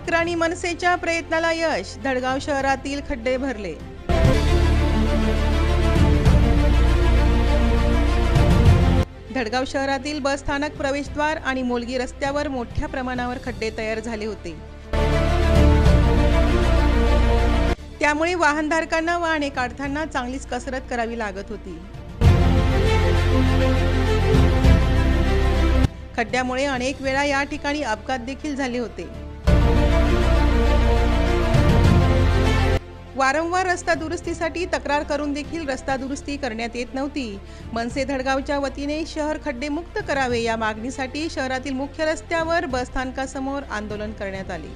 अक्राणी मनसेच्या प्रयत्नाला यश धडगाव शहरातील खड्डे भरले. धडगाव शहरातील बस स्थानक प्रवेशद्वार आणि मोलगी रस्त्यावर मोठ्या प्रमाणावर खड्डे तयार झाले होते. त्यामुळे वाहनधारकांना वाहने काढताना चांगलीच कसरत करावी लागत होती. खड्ड्यामुळे अनेक वेळा या ठिकाणी अपघात देखील झाले होते. वारंवार रस्ता दुरुस्तीसाठी तक्रार करून देखील रस्ता दुरुस्ती करण्यात येत नव्हती. मनसे धडगावच्या वतीने शहर खड्डेमुक्त करावे या मागणीसाठी शहरातील मुख्य रस्त्यावर बसस्थानकासमोर आंदोलन करण्यात आले.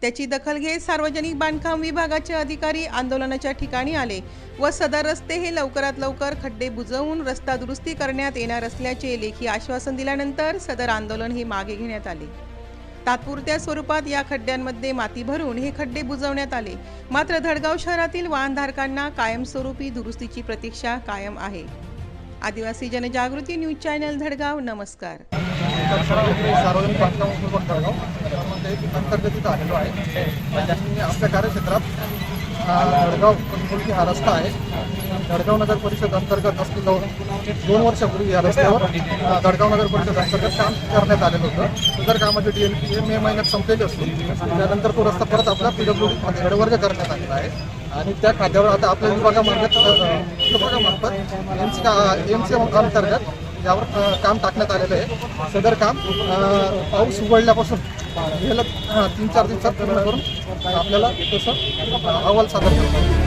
त्याची दखल घेत सार्वजनिक बांधकाम विभागाचे अधिकारी आंदोलनाच्या ठिकाणी आले व सदर रस्ते हे लवकरात लवकर खड्डे बुजवून रस्ता दुरुस्ती करण्यात येणार असल्याचे लेखी आश्वासन दिल्यानंतर सदर आंदोलन हे मागे घेण्यात आले. तात्पुरत्या स्वरूपात या खड्ड्यांमध्ये माती भरून हे खड्डे बुजवण्यात आले. मात्र धडगाव शहरातील वाहनधारकांना कायमस्वरूपी दुरुस्तीची प्रतीक्षा कायम आहे. आदिवासी जनजागृती न्यूज चॅनल धडगाव नमस्कार. तर सार्वजनिक सार्वजनिक बांधकाम विभाग जळगाव त्यामध्ये एक अंतर्गत इथं आलेलो आहे. आणि आपल्या कार्यक्षेत्रात हा जळगाव हा रस्ता आहे. जळगाव नगर परिषद अंतर्गत असलेलं दोन वर्षापूर्वी या रस्त्यावर अ, नगर परिषद अंतर्गत काम करण्यात आलेलं होतं. तर कामाचे डी एल पी हे मे महिन्यात संपलेले असून त्यानंतर तो रस्ता परत आपला पी डब्ल्यू डी गडवर्ग करण्यात आलेला आहे. आणि त्या खात्यावर आता आपल्या विभागामार्फत विभागामार्फत एम सी एम सी अंतर्गत यावर काम टाकण्यात आलेलं आहे. सदर काम पाऊस उघडल्यापासून गेलं तीन चार दिवसात पूर्ण करून आपल्याला तसं अहवाल सादर करतो.